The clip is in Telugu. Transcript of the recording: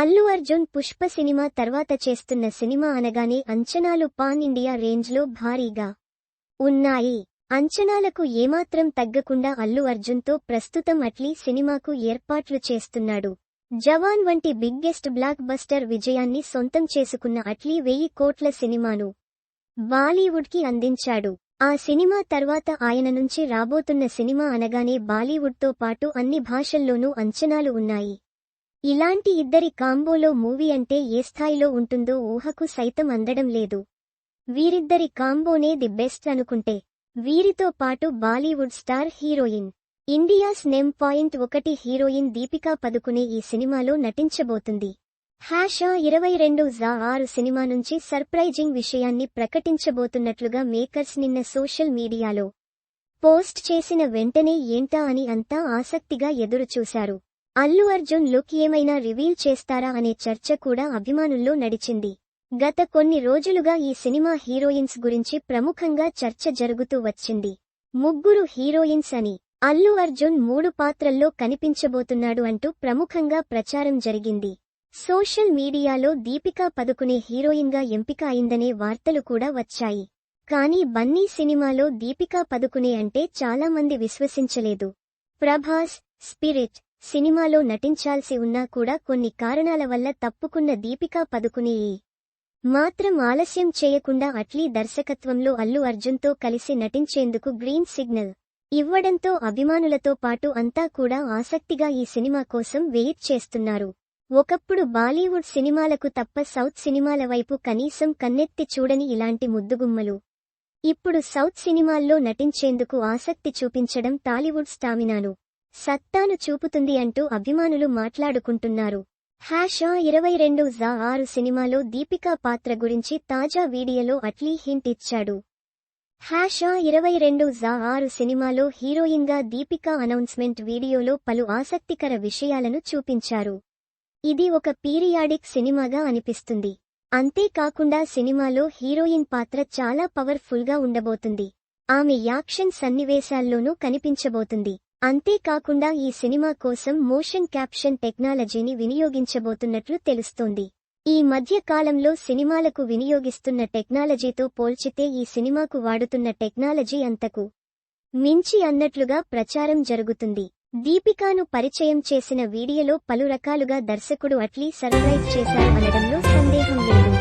అల్లు అర్జున్ పుష్ప సినిమా తర్వాత చేస్తున్న సినిమా అనగానే అంచనాలు పాన్ ఇండియా రేంజ్లో భారీగా ఉన్నాయి. అంచనాలకు ఏమాత్రం తగ్గకుండా అల్లు అర్జున్తో ప్రస్తుతం అట్లీ సినిమాకు ఏర్పాట్లు చేస్తున్నాడు. జవాన్ వంటి బిగ్గెస్ట్ బ్లాక్ బస్టర్ విజయాన్ని సొంతం చేసుకున్న అట్లీ వెయ్యి కోట్ల సినిమాను బాలీవుడ్కి అందించాడు. ఆ సినిమా తర్వాత ఆయన నుంచి రాబోతున్న సినిమా అనగానే బాలీవుడ్తో పాటు అన్ని భాషల్లోనూ అంచనాలు ఉన్నాయి. ఇలాంటి ఇద్దరి కాంబోలో మూవీ అంటే ఏ స్థాయిలో ఉంటుందో ఊహకు సైతం అందడం లేదు. వీరిద్దరి కాంబోనే ది బెస్ట్ అనుకుంటే వీరితో పాటు బాలీవుడ్ స్టార్ హీరోయిన్ ఇండియాస్ నెమ్ పాయింట్ ఒకటి హీరోయిన్ దీపికా పదుకునే ఈ సినిమాలో నటించబోతుంది. హ్యాషా ఇరవై రెండు జా ఆరు సినిమా నుంచి సర్ప్రైజింగ్ విషయాన్ని ప్రకటించబోతున్నట్లుగా మేకర్స్ నిన్న సోషల్ మీడియాలో పోస్ట్ చేసిన వెంటనే ఏంటా అని అంతా ఆసక్తిగా ఎదురుచూశారు. అల్లు అర్జున్ లుక్ ఏమైనా రివీల్ చేస్తారా అనే చర్చ కూడా అభిమానుల్లో నడిచింది. గత కొన్ని రోజులుగా ఈ సినిమా హీరోయిన్స్ గురించి ప్రముఖంగా చర్చ జరుగుతూ వచ్చింది. ముగ్గురు హీరోయిన్స్ అని అల్లు అర్జున్ మూడు పాత్రల్లో కనిపించబోతున్నాడు అంటూ ప్రముఖంగా ప్రచారం జరిగింది. సోషల్ మీడియాలో దీపికా పదుకునే హీరోయిన్గా ఎంపిక అయిందనే వార్తలు కూడా వచ్చాయి. కానీ బన్నీ సినిమాలో దీపికా పదుకునే అంటే చాలా మంది విశ్వసించలేదు. ప్రభాస్ స్పిరిట్ సినిమాలో నటించాల్సి ఉన్నా కూడా కొన్ని కారణాల వల్ల తప్పుకున్న దీపికా పదుకునే మాత్రం ఆలస్యం చేయకుండా అట్లీ దర్శకత్వంలో అల్లు అర్జున్తో కలిసి నటించేందుకు గ్రీన్ సిగ్నల్ ఇవ్వడంతో అభిమానులతో పాటు అంతా కూడా ఆసక్తిగా ఈ సినిమా కోసం వెయిట్ చేస్తున్నారు. ఒకప్పుడు బాలీవుడ్ సినిమాలకు తప్ప సౌత్ సినిమాల వైపు కనీసం కన్నెత్తి చూడని ఇలాంటి ముద్దుగుమ్మలు. ఇప్పుడు సౌత్ సినిమాల్లో నటించేందుకు ఆసక్తి చూపించడం టాలీవుడ్ స్టామినాను. సత్తాను చూపుతుంది అంటూ అభిమానులు మాట్లాడుకుంటున్నారు. హ్యాషా ఇరవై రెండు జా ఆరు సినిమాలో దీపికా పాత్ర గురించి తాజా వీడియోలో అట్లీ హింట్ ఇచ్చాడు. హ్యాషా ఇరవై రెండు జా ఆరు సినిమాలో హీరోయిన్గా దీపికా అనౌన్స్మెంట్ వీడియోలో పలు ఆసక్తికర విషయాలను చూపించారు. ఇది ఒక పీరియాడిక్ సినిమాగా అనిపిస్తుంది. అంతేకాకుండా సినిమాలో హీరోయిన్ పాత్ర చాలా పవర్ఫుల్గా ఉండబోతుంది. ఆమె యాక్షన్ సన్నివేశాల్లోనూ కనిపించబోతుంది. అంతేకాకుండా ఈ సినిమా కోసం మోషన్ క్యాప్షన్ టెక్నాలజీని వినియోగించబోతున్నట్లు తెలుస్తోంది. ఈ మధ్య కాలంలో సినిమాలకు వినియోగిస్తున్న టెక్నాలజీతో పోల్చితే ఈ సినిమాకు వాడుతున్న టెక్నాలజీ అంతకు మించి అన్నట్లుగా ప్రచారం జరుగుతుంది. దీపికాను పరిచయం చేసిన వీడియోలో పలు రకాలుగా దర్శకుడు అట్లీ సర్ప్రైజ్ చేశారు అనడంలో సందేహం లేదు.